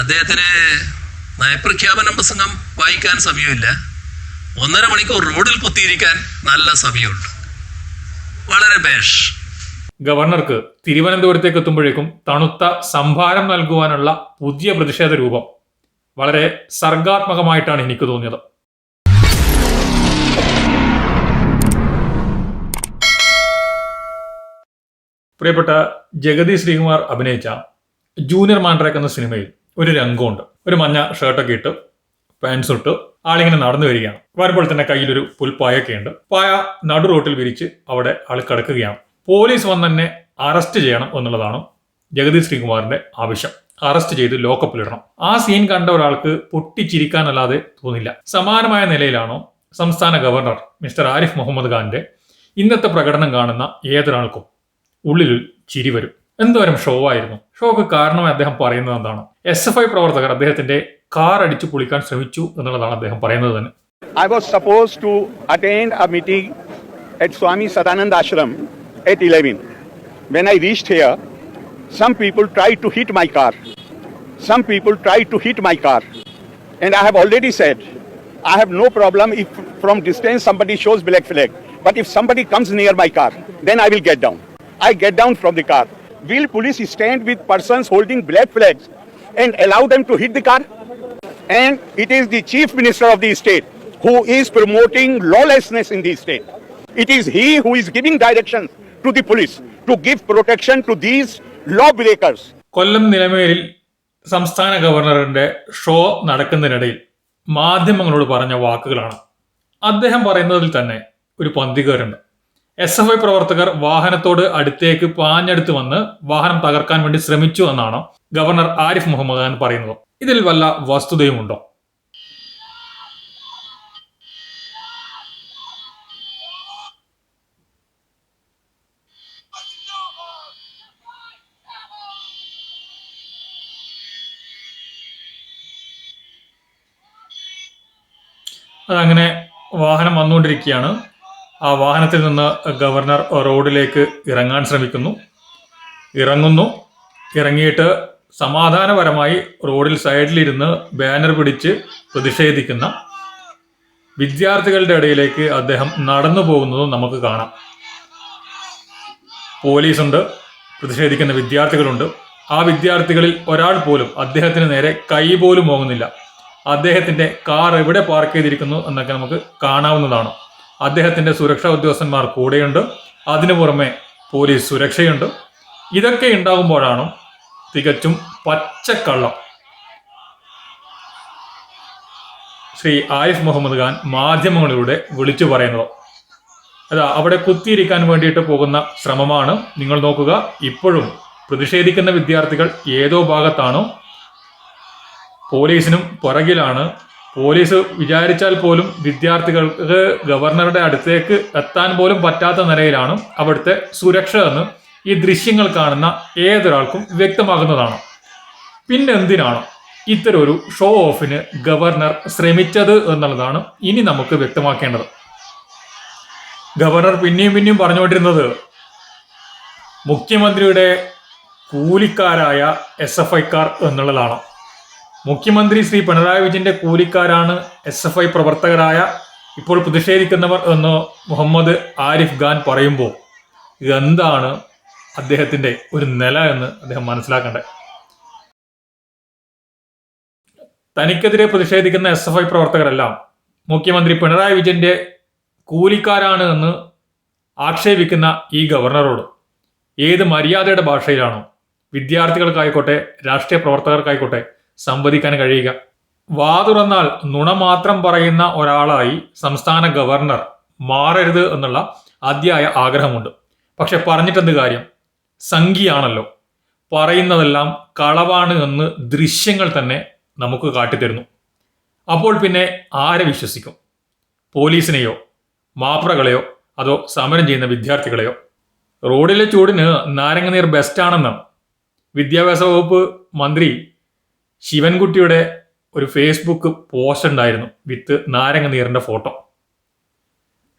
അദ്ദേഹത്തിന് നയപ്രഖ്യാപന പ്രസംഗം വായിക്കാൻ സമയമില്ല. ഒന്നര മണിക്കൂർ റോഡിൽ കുത്തിയിരിക്കാൻ നല്ല സമയമുണ്ട്. വളരെ ബേഷ്. ഗവർണർക്ക് തിരുവനന്തപുരത്തേക്ക് എത്തുമ്പോഴേക്കും തണുത്ത സംഭാരം നൽകുവാനുള്ള പുതിയ പ്രതിഷേധ രൂപം. വളരെ സർഗാത്മകമായിട്ടാണ് എനിക്ക് തോന്നിയത്. പ്രിയപ്പെട്ട ജഗതി ശ്രീകുമാർ അഭിനയിച്ച ജൂനിയർ മാൻഡ്രേക്ക് എന്ന സിനിമയിൽ ഒരു രംഗമുണ്ട്. ഒരു മഞ്ഞ ഷർട്ടൊക്കെ ഇട്ട് പാൻസ് ഇട്ട് ആളിങ്ങനെ നടന്നു വരികയാണ്. വരുമ്പോൾ തന്നെ കയ്യിലൊരു പുൽപ്പായൊക്കെ ഉണ്ട് പായ നടു റോട്ടിൽ വിരിച്ച് അവിടെ ആൾ കിടക്കുകയാണ്. പോലീസ് വന്ന് തന്നെ അറസ്റ്റ് ചെയ്യണം എന്നുള്ളതാണ് ജഗദീഷ് ശ്രീകുമാറിന്റെ ആവശ്യം. അറസ്റ്റ് ചെയ്ത് ലോക്കപ്പിലിടണം ആ സീൻ കണ്ട ഒരാൾക്ക് പൊട്ടിച്ചിരിക്കാനല്ലാതെ തോന്നില്ല. സമാനമായ നിലയിലാണോ സംസ്ഥാന ഗവർണർ മിസ്റ്റർ ആരിഫ് മുഹമ്മദ് ഖാന്റെ ഇന്നത്തെ പ്രകടനം കാണുന്ന ഏതൊരാൾക്കും ഉള്ളിൽ ചിരി വരും. എന്തോരം ഷോ ആയിരുന്നു ഷോക്ക് കാരണം അദ്ദേഹം പറയുന്നത് എന്താണ് എസ് എഫ് ഐ പ്രവർത്തകർ അദ്ദേഹത്തിന്റെ കാർ അടിച്ചു പൊളിക്കാൻ ശ്രമിച്ചു എന്നുള്ളതാണ് അദ്ദേഹം പറയുന്നത് തന്നെ I was supposed to attend a meeting at Swami Sadanand Ashram at 11. When I reached here, some people tried to hit my car. Some people tried to hit my car. And I have already said, I have no problem if from distance somebody shows black flag. But if somebody comes near my car, then I will get down. I get down from the car. Will police stand with persons holding black flags and allow them to hit the car? And it is the chief minister of the state who is promoting lawlessness in the state. It is he who is giving directions to the police to give protection to these lawbreakers. Kollam നിലമേലിൽ സംസ്ഥാന ഗവർണറിന്റെ show നടക്കുന്നതിനിടയിൽ മാധ്യമങ്ങളോട് പറഞ്ഞ വാക്കുകളാണ് അദ്ദേഹം പറയുന്നതിൽ തന്നെ ഒരു പന്തികേറുണ്ട് S F I പ്രവർത്തകർ വാഹനത്തോട് അടുത്തേക്ക് പാഞ്ഞടുത്ത് വന്ന് വാഹനം തകർക്കാൻ വേണ്ടി ശ്രമിച്ചു എന്നാണ് ഗവർണർ ആരിഫ് മുഹമ്മദ് ഖാൻ പറയുന്നത്. ഇതിൽ വല്ല വസ്തുതയുമുണ്ടോ? അതങ്ങനെ വാഹനം വന്നുകൊണ്ടിരിക്കുകയാണ്. ആ വാഹനത്തിൽ നിന്ന് ഗവർണർ റോഡിലേക്ക് ഇറങ്ങാൻ ശ്രമിക്കുന്നു. ഇറങ്ങുന്നു. ഇറങ്ങിയിട്ട് സമാധാനപരമായി റോഡിൽ സൈഡിലിരുന്ന് ബാനർ പിടിച്ച് പ്രതിഷേധിക്കുന്ന വിദ്യാർത്ഥികളുടെ ഇടയിലേക്ക് അദ്ദേഹം നടന്നു പോകുന്നതും നമുക്ക് കാണാം. പോലീസുണ്ട്. പ്രതിഷേധിക്കുന്ന വിദ്യാർത്ഥികളുണ്ട്. ആ വിദ്യാർത്ഥികളിൽ ഒരാൾ പോലും അദ്ദേഹത്തിന് നേരെ കൈ പോലും പോകുന്നില്ല അദ്ദേഹത്തിന്റെ കാർ എവിടെ പാർക്ക് ചെയ്തിരിക്കുന്നു എന്നൊക്കെ നമുക്ക് കാണാവുന്നതാണ്. അദ്ദേഹത്തിന്റെ സുരക്ഷാ ഉദ്യോഗസ്ഥന്മാർ കൂടെയുണ്ട്. അതിനു പുറമെ പോലീസ് സുരക്ഷയുണ്ട്. ഇതൊക്കെ ഉണ്ടാകുമ്പോഴാണ് തികച്ചും പച്ചക്കള്ളം. ശ്രീ ആയിഫ് മുഹമ്മദ് ഖാൻ മാധ്യമങ്ങളിലൂടെ വിളിച്ചു പറയുന്നത്. അതാ അവിടെ കുത്തിയിരിക്കാൻ വേണ്ടിയിട്ട് പോകുന്ന ശ്രമമാണ് നിങ്ങൾ നോക്കുക. ഇപ്പോഴും പ്രതിഷേധിക്കുന്ന വിദ്യാർത്ഥികൾ ഏതോ ഭാഗത്താണോ. പോലീസിനും പുറകിലാണ് പോലീസ് വിചാരിച്ചാൽ പോലും വിദ്യാർത്ഥികൾക്ക് ഗവർണറുടെ അടുത്തേക്ക് എത്താൻ പോലും പറ്റാത്ത നിലയിലാണ് അവിടുത്തെ സുരക്ഷ എന്ന് ഈ ദൃശ്യങ്ങൾ കാണുന്ന ഏതൊരാൾക്കും വ്യക്തമാകുന്നതാണ്. പിന്നെ എന്തിനാണ് ഇത്തരം ഒരു ഷോ ഓഫിന് ഗവർണർ ശ്രമിച്ചത് എന്നുള്ളതാണ് ഇനി നമുക്ക് വ്യക്തമാക്കേണ്ടത്. ഗവർണർ പിന്നെയും പിന്നെയും പറഞ്ഞുകൊണ്ടിരുന്നത് മുഖ്യമന്ത്രിയുടെ കൂലിക്കാരായ എസ് എഫ് ഐക്കാർ എന്നുള്ളതാണ്. മുഖ്യമന്ത്രി ശ്രീ പിണറായി വിജയന്റെ കൂലിക്കാരാണ് എസ് എഫ് ഐ പ്രവർത്തകരായ ഇപ്പോൾ പ്രതിഷേധിക്കുന്നവർ എന്ന് മുഹമ്മദ് ആരിഫ് ഖാൻ പറയുമ്പോൾ ഇതെന്താണ് അദ്ദേഹത്തിന്റെ ഒരു നില എന്ന് അദ്ദേഹം മനസ്സിലാക്കേണ്ടത് തനിക്കെതിരെ പ്രതിഷേധിക്കുന്ന എസ് എഫ് ഐ പ്രവർത്തകരെല്ലാം മുഖ്യമന്ത്രി പിണറായി വിജയന്റെ കൂലിക്കാരാണ് എന്ന് ആക്ഷേപിക്കുന്ന ഈ ഗവർണറോട് ഏത് മര്യാദയുടെ ഭാഷയിലാണോ? വിദ്യാർത്ഥികൾക്കായിക്കോട്ടെ രാഷ്ട്രീയ പ്രവർത്തകർക്കായിക്കോട്ടെ സംവദിക്കാൻ കഴിയുക. വാ തുറന്നാൽ നുണ മാത്രം പറയുന്ന ഒരാളായി സംസ്ഥാന ഗവർണർ മാറരുത് എന്നുള്ള അതിയായ ആഗ്രഹമുണ്ട്. പക്ഷെ പറഞ്ഞിട്ടെന്ത് കാര്യം? സംഖ്യയാണല്ലോ. പറയുന്നതെല്ലാം കളവാണ് എന്ന് ദൃശ്യങ്ങൾ തന്നെ നമുക്ക് കാട്ടിത്തരുന്നു. അപ്പോൾ പിന്നെ ആരെ വിശ്വസിക്കും? പോലീസിനെയോ മാപ്രകളെയോ അതോ സമരം ചെയ്യുന്ന വിദ്യാർത്ഥികളെയോ? റോഡിലെ ചൂടിന് നാരങ്ങനീർ ബെസ്റ്റാണെന്ന് വിദ്യാഭ്യാസ വകുപ്പ് മന്ത്രി ശിവൻകുട്ടിയുടെ ഒരു ഫേസ്ബുക്ക് പോസ്റ്റ് ഉണ്ടായിരുന്നു വിത്ത് നാരങ്ങ നാരങ്ങനീറിന്റെ ഫോട്ടോ.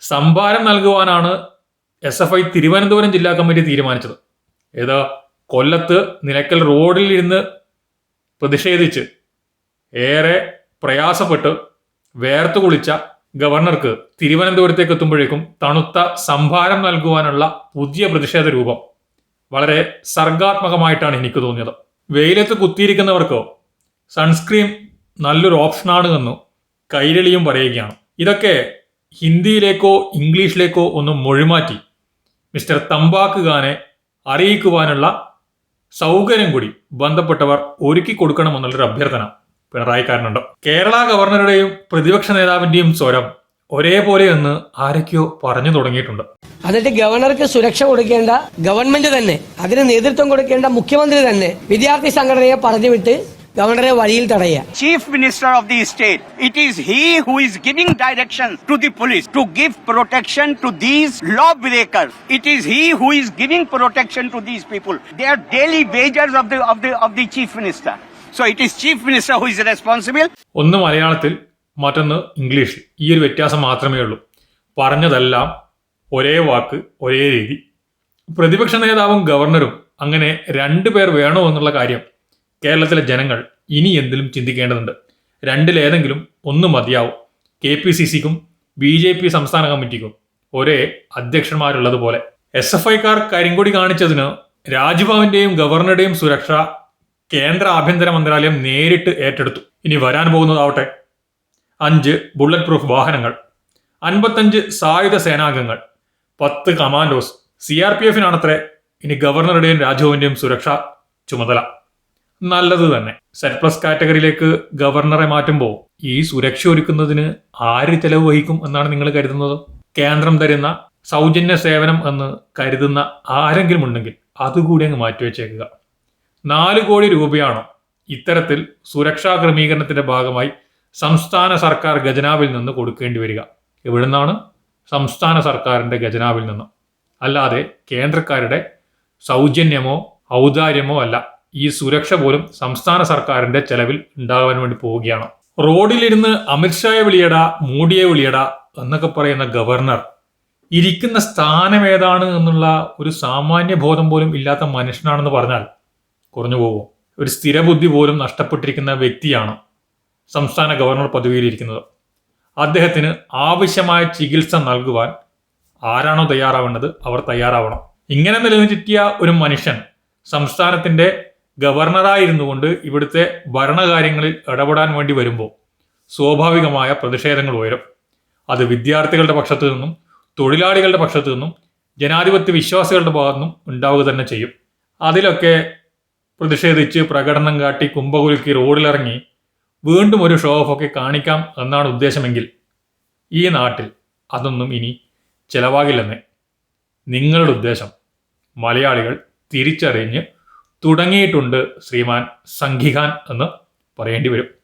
സംഭാരം നൽകുവാനാണ് എസ് എഫ് ഐ തിരുവനന്തപുരം ജില്ലാ കമ്മിറ്റി തീരുമാനിച്ചത്. ഏതാ? കൊല്ലത്ത് നിലയ്ക്കൽ റോഡിൽ ഇരുന്ന് പ്രതിഷേധിച്ച് ഏറെ പ്രയാസപ്പെട്ട് വേർത്തു കുളിച്ച ഗവർണർക്ക് തിരുവനന്തപുരത്തേക്ക് എത്തുമ്പോഴേക്കും തണുത്ത സംഭാരം നൽകുവാനുള്ള പുതിയ പ്രതിഷേധ രൂപം വളരെ സർഗാത്മകമായിട്ടാണ് എനിക്ക് തോന്നിയത്. വെയിലത്ത് കുത്തിയിരിക്കുന്നവർക്ക് സൺസ്ക്രീൻ നല്ലൊരു ഓപ്ഷനാണ് എന്ന് കൈരളിയും പറയുകയാണ്. ഇതൊക്കെ ഹിന്ദിയിലേക്കോ ഇംഗ്ലീഷിലേക്കോ ഒന്ന് മൊഴിമാറ്റി മിസ്റ്റർ തമ്പാക്ക് ഖാനെ അറിയിക്കുവാനുള്ള സൗകര്യം കൂടി ബന്ധപ്പെട്ടവർ ഒരുക്കി കൊടുക്കണമെന്നുള്ളൊരു അഭ്യർത്ഥന പിണറായിക്കാരനുണ്ട്. കേരള ഗവർണറുടെയും പ്രതിപക്ഷ നേതാവിന്റെയും സ്വരം ഒരേപോലെ എന്ന് ആരൊക്കെയോ പറഞ്ഞു തുടങ്ങിയിട്ടുണ്ട്. അതിന്റെ ഗവർണർക്ക് സുരക്ഷ കൊടുക്കേണ്ട ഗവൺമെന്റ് തന്നെ അതിന് നേതൃത്വം കൊടുക്കേണ്ട മുഖ്യമന്ത്രി തന്നെ വിദ്യാർത്ഥി സംഘടനയെ പറഞ്ഞുവിട്ട് ഗവർണറെ വഴിയിൽ തടയുക chief minister of the state. It is he who is giving direction to the police to give protection to these lawbreakers. It is he who is giving protection to these people. They are daily wagers of the of the of the chief minister. So it is chief minister who is responsible. ഒന്ന് മലയാളത്തിൽ മറ്റൊന്ന് ഇംഗ്ലീഷിൽ ഈ ഒരു വ്യത്യാസം മാത്രമേ ഉള്ളൂ പറഞ്ഞതെല്ലാം ഒരേ വാക്ക് ഒരേ രീതി പ്രതിപക്ഷ നേതാവും ഗവർണറും അങ്ങനെ രണ്ടു പേർ വേണോ എന്നുള്ള കാര്യം കേരളത്തിലെ ജനങ്ങൾ ഇനി എന്തിലും ചിന്തിക്കേണ്ടതുണ്ട്. രണ്ടിലേതെങ്കിലും ഒന്ന് മതിയാവും. കെ പി സി സിക്കും ബി ജെ പി സംസ്ഥാന കമ്മിറ്റിക്കും ഒരേ അധ്യക്ഷന്മാരുള്ളതുപോലെ. എസ് എഫ് ഐക്കാർ കരിങ്കൊടി കാണിച്ചതിന് രാജ്ഭവന്റെയും ഗവർണറുടെയും സുരക്ഷ കേന്ദ്ര ആഭ്യന്തര മന്ത്രാലയം നേരിട്ട് ഏറ്റെടുത്തു. ഇനി വരാൻ പോകുന്നതാവട്ടെ. അഞ്ച് ബുള്ളറ്റ് പ്രൂഫ് വാഹനങ്ങൾ അൻപത്തഞ്ച് സായുധ സേനാംഗങ്ങൾ പത്ത് കമാൻഡോസ്. സി ആർ പി എഫിനാണത്രേ ഇനി ഗവർണറുടെയും രാജ്ഭവന്റെയും സുരക്ഷ ചുമതല. നല്ലത് തന്നെ. സെറ്റ് പ്ലസ് കാറ്റഗറിയിലേക്ക് ഗവർണറെ മാറ്റുമ്പോൾ ഈ സുരക്ഷ ഒരുക്കുന്നതിന് ആര് ചെലവ് വഹിക്കും എന്നാണ് നിങ്ങൾ കരുതുന്നത്? കേന്ദ്രം തരുന്ന സൗജന്യ സേവനം എന്ന് കരുതുന്ന ആരെങ്കിലും ഉണ്ടെങ്കിൽ അതുകൂടി അങ്ങ് മാറ്റിവെച്ചേക്കുക നാല് കോടി രൂപയാണോ ഇത്തരത്തിൽ സുരക്ഷാ ക്രമീകരണത്തിന്റെ ഭാഗമായി സംസ്ഥാന സർക്കാർ ഖജനാവിൽ നിന്ന് കൊടുക്കേണ്ടി വരിക. എവിടുന്നാണ്? സംസ്ഥാന സർക്കാരിന്റെ ഖജനാവിൽ നിന്ന്. അല്ലാതെ കേന്ദ്രക്കാരുടെ സൗജന്യമോ ഔദാര്യമോ അല്ല. ഈ സുരക്ഷ പോലും സംസ്ഥാന സർക്കാരിന്റെ ചെലവിൽ ഉണ്ടാകാൻ വേണ്ടി പോവുകയാണ്. റോഡിലിരുന്ന് അമിത്ഷായെ വിളിയടാ മോഡിയെ വിളിയടാ എന്നൊക്കെ പറയുന്ന ഗവർണർ ഇരിക്കുന്ന സ്ഥാനം ഏതാണ് എന്നുള്ള ഒരു സാമാന്യ ബോധം പോലും ഇല്ലാത്ത മനുഷ്യനാണെന്ന് പറഞ്ഞാൽ കുറഞ്ഞു പോകും. ഒരു സ്ഥിരബുദ്ധി പോലും നഷ്ടപ്പെട്ടിരിക്കുന്ന വ്യക്തിയാണ് സംസ്ഥാന ഗവർണർ പദവിയിലിരിക്കുന്നത്. അദ്ദേഹത്തിന് ആവശ്യമായ ചികിത്സ നൽകുവാൻ ആരാണോ തയ്യാറാവേണ്ടത് അവർ തയ്യാറാവണം. ഇങ്ങനെ നിലനിർത്തിയ ഒരു മനുഷ്യൻ സംസ്ഥാനത്തിന്റെ ഗവർണറായിരുന്നു കൊണ്ട് ഇവിടുത്തെ ഭരണകാര്യങ്ങളിൽ ഇടപെടാൻ വേണ്ടി വരുമ്പോൾ സ്വാഭാവികമായ പ്രതിഷേധങ്ങൾ ഉയരും. അത് വിദ്യാർത്ഥികളുടെ പക്ഷത്തു നിന്നും തൊഴിലാളികളുടെ പക്ഷത്തു നിന്നും ജനാധിപത്യ വിശ്വാസികളുടെ ഭാഗത്തു നിന്നും ഉണ്ടാവുക തന്നെ ചെയ്യും. അതിലൊക്കെ പ്രതിഷേധിച്ച് പ്രകടനം കാട്ടി കുമ്പകുലുക്കി റോഡിലിറങ്ങി വീണ്ടും ഒരു ഷോ ഓഫ് ഒക്കെ കാണിക്കാം എന്നാണ് ഉദ്ദേശമെങ്കിൽ ഈ നാട്ടിൽ അതൊന്നും ഇനി ചിലവാകില്ലെന്ന്. നിങ്ങളുടെ ഉദ്ദേശം. മലയാളികൾ തിരിച്ചറിഞ്ഞ് തുടങ്ങിയിട്ടുണ്ട് ശ്രീമാൻ സംഘിഖാൻ എന്ന് പറയേണ്ടി വരും.